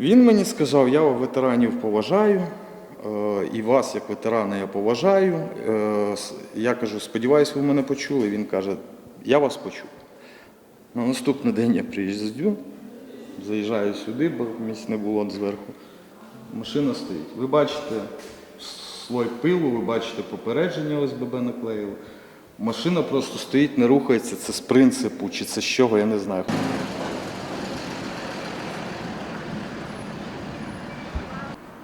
Він мені сказав, я ветеранів поважаю, е, і вас, як ветерана, я поважаю. Е, Я кажу, сподіваюсь, ви мене почули. Він каже, я вас почув. На наступний день я приїжджаю, заїжджаю сюди, бо місць не було зверху. Машина стоїть. Ви бачите слой пилу, ви бачите попередження ОСББ наклеїли. Машина просто стоїть, не рухається. Це з принципу, чи це з чого, я не знаю.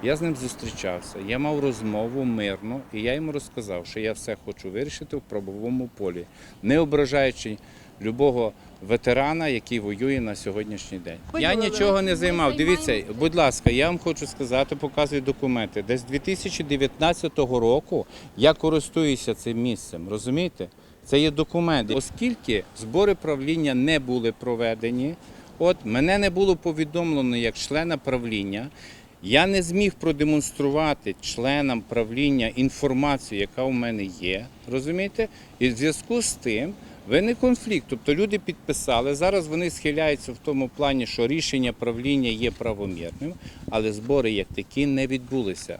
Я з ним зустрічався, я мав розмову мирно, і я йому розказав, що я все хочу вирішити в правовому полі, не ображаючи любого ветерана, який воює на сьогоднішній день. Я нічого не займав. Дивіться, будь ласка, я вам хочу сказати, показую документи. Десь 2019 року я користуюся цим місцем. Розумієте? Це є документи. Оскільки збори правління не були проведені, от мене не було повідомлено як члена правління. Я не зміг продемонструвати членам правління інформацію, яка у мене є. Розумієте? І в зв'язку з тим виник конфлікт. Тобто люди підписали. Зараз вони схиляються в тому плані, що рішення правління є правомірним, але збори як такі не відбулися.